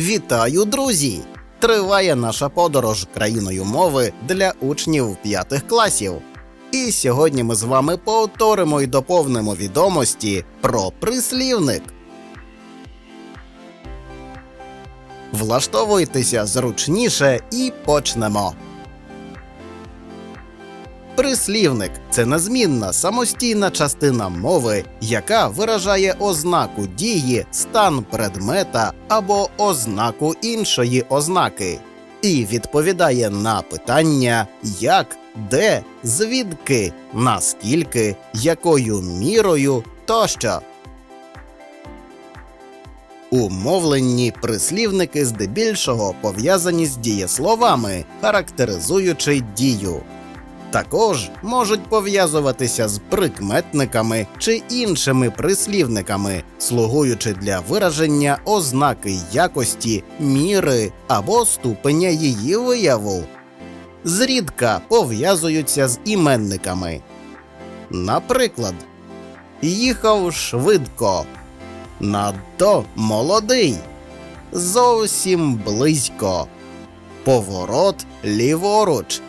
Вітаю, друзі! Триває наша подорож країною мови для учнів п'ятих класів. І сьогодні ми з вами повторимо і доповнимо відомості про прислівник. Влаштовуйтеся зручніше і почнемо. Прислівник це незмінна самостійна частина мови, яка виражає ознаку дії, стан предмета або ознаку іншої ознаки, і відповідає на питання як, де, звідки, наскільки, якою мірою тощо. У прислівники здебільшого пов'язані з дієсловами, характеризуючи дію. Також можуть пов'язуватися з прикметниками чи іншими прислівниками, слугуючи для вираження ознаки якості, міри або ступеня її вияву. Зрідка пов'язуються з іменниками. Наприклад, їхав швидко, надто молодий, зовсім близько, поворот ліворуч.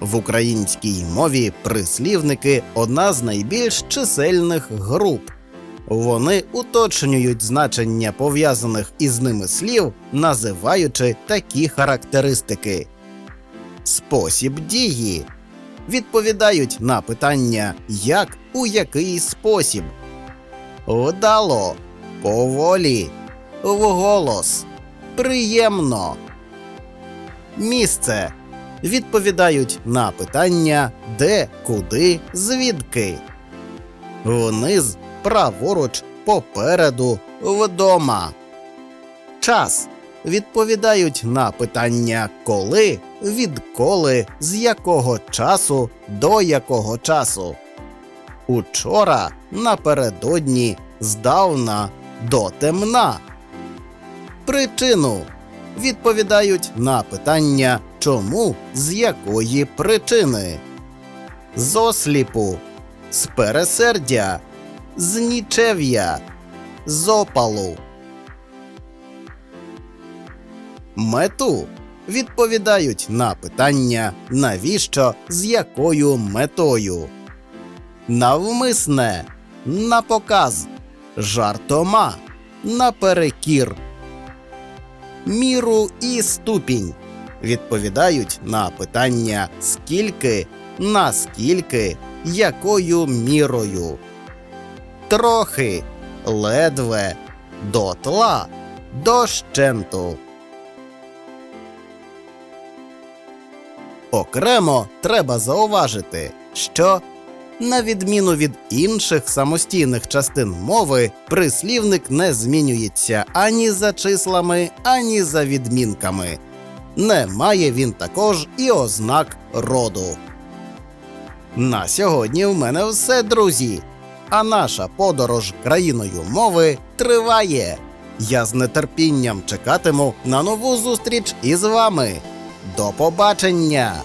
В українській мові прислівники одна з найбільш чисельних груп. Вони уточнюють значення пов'язаних із ними слів, називаючи такі характеристики: спосіб дії. Відповідають на питання як у який спосіб, вдало, поволі, вголос, приємно. Місце відповідають на питання де, куди, звідки. Вниз, праворуч, попереду, вдома. Час відповідають на питання коли, відколи, з якого часу, до якого часу. Учора, напередодні, здавна, до темна. Причину відповідають на питання чому, з якої причини. Зосліпу, з пересердя, з нічев'я, з опалу. Мету відповідають на питання навіщо, з якою метою. Навмисне, на показ, жартома, наперекір. Міру і ступінь відповідають на питання скільки, наскільки, якою мірою. Трохи, ледве, дотла, дощенту. Окремо треба зауважити, що на відміну від інших самостійних частин мови, прислівник не змінюється ані за числами, ані за відмінками. Не має він також і ознак роду. На сьогодні в мене все, друзі. А наша подорож країною мови триває. Я з нетерпінням чекатиму на нову зустріч із вами. До побачення!